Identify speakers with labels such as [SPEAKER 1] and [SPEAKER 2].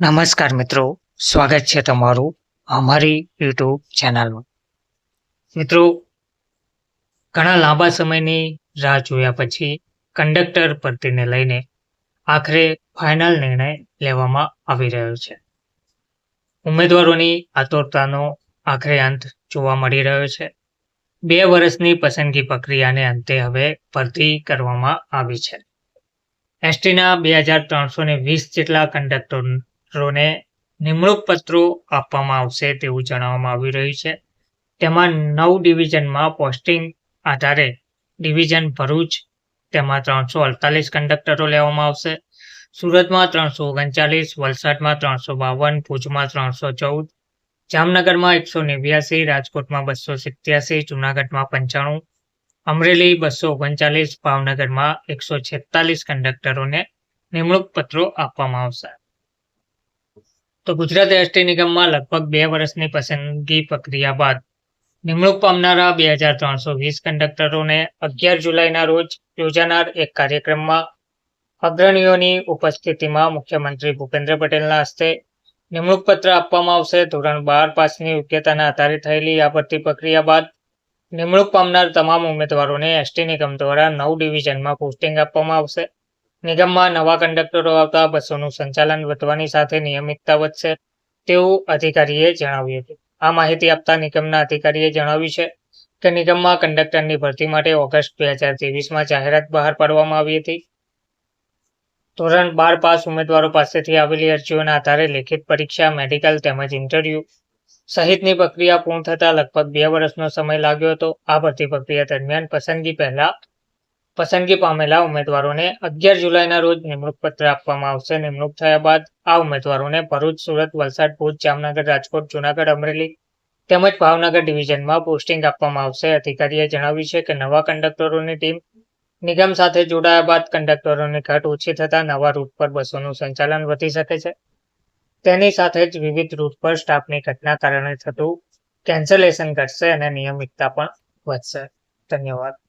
[SPEAKER 1] નમસ્કાર મિત્રો, સ્વાગત છે તમારું અમારી યુટ્યુબ ચેનલમાં. મિત્રો, ઘણા લાંબા સમયની રાહ જોયા પછી કંડક્ટર ભરતીને લઈને આખરે ફાઇનલ નિર્ણય લેવામાં આવી રહ્યો છે. ઉમેદવારોની આતુરતાનો આખરે અંત જોવા મળી રહ્યો છે. બે વર્ષની પસંદગી પ્રક્રિયાને અંતે હવે ભરતી કરવામાં આવી છે. એસટીના બે હજાર ત્રણસો ને વીસ જેટલા કંડક્ટરોને નિમણૂક પત્રો આપવામાં આવશે તેવું જણાવવામાં આવી રહ્યું છે. તેમાં નવ ડિવિઝનમાં પોસ્ટિંગ આધારે ડિવિઝન ભરૂચ, તેમાં ત્રણસો અડતાલીસ કંડક્ટરો લેવામાં આવશે. સુરતમાં ત્રણસો ઓગણચાલીસ, વલસાડમાં ત્રણસો બાવન, ભુજમાં ત્રણસો ચૌદ, જામનગરમાં એકસો નેવ્યાસી, રાજકોટમાં બસો સિત્યાસી, જુનાગઢમાં પંચાણું, અમરેલી બસો ઓગણચાલીસ, ભાવનગરમાં એકસો છેતાલીસ કંડક્ટરોને નિમણૂક પત્રો આપવામાં આવશે. તો ગુજરાત એસટી નિગમમાં લગભગ બે વર્ષની પસંદગી પ્રક્રિયા બાદ નિમણૂક પામનારા બે હજાર ત્રણસો વીસ કંડક્ટરોને અગિયાર જુલાઈના રોજ યોજાનાર એક કાર્યક્રમમાં અગ્રણીઓની ઉપસ્થિતિમાં મુખ્યમંત્રી ભૂપેન્દ્ર પટેલના હસ્તે નિમણૂક પત્ર આપવામાં આવશે. ધોરણ બાર પાસની યોગ્યતાના આધારે થયેલી આ ભરતી પ્રક્રિયા બાદ નિમણૂક પામનાર તમામ ઉમેદવારોને એસટી નિગમ દ્વારા નવ ડિવિઝનમાં પોસ્ટિંગ આપવામાં આવશે. નિગમમાં નવા કંડક્ટરો આવતા બસોનું સંચાલન વધવાની સાથે નિયમિતતા વધશે, તેવું અધિકારીએ જણાવ્યું હતું. આ માહિતી આપતા નિગમના અધિકારીએ જણાવ્યું છે કે નિગમમાં કંડક્ટરની ભરતી માટે ઓગસ્ટ બે હજાર ત્રેવીસમાં જાહેરાત બહાર પાડવામાં આવી હતી. ધોરણ બાર પાસ ઉમેદવારો પાસેથી આવેલી અરજીઓના આધારે લેખિત પરીક્ષા, મેડિકલ તેમજ ઇન્ટરવ્યુ સહિતની પ્રક્રિયા પૂર્ણ થતા લગભગ બે વર્ષનો સમય લાગ્યો હતો. આ ભરતી પ્રક્રિયા દરમિયાન પસંદગી પહેલા પસંદગી પામેલા ઉમેદવારોને અગિયાર જુલાઈના રોજ નિમણૂક પત્ર આપવામાં આવશે. નિમણૂક થયા બાદ આ ઉમેદવારોને ભરૂચ, સુરત, વલસાડ, ભુજ, જામનગર, રાજકોટ, જુનાગઢ, અમરેલી તેમજ ભાવનગર ડિવિઝનમાં પોસ્ટિંગ આપવામાં આવશે. અધિકારીએ જણાવ્યું છે કે નવા કંડક્ટરોની ટીમ નિગમ સાથે જોડાયા બાદ કંડક્ટરોની ઘટ ઓછી થતાં નવા રૂટ પર બસોનું સંચાલન વધી શકે છે. તેની સાથે જ વિવિધ રૂટ પર સ્ટાફની ઘટના કારણે થતું કેન્સલેશન ઘટશે અને નિયમિતતા પણ વધશે. ધન્યવાદ.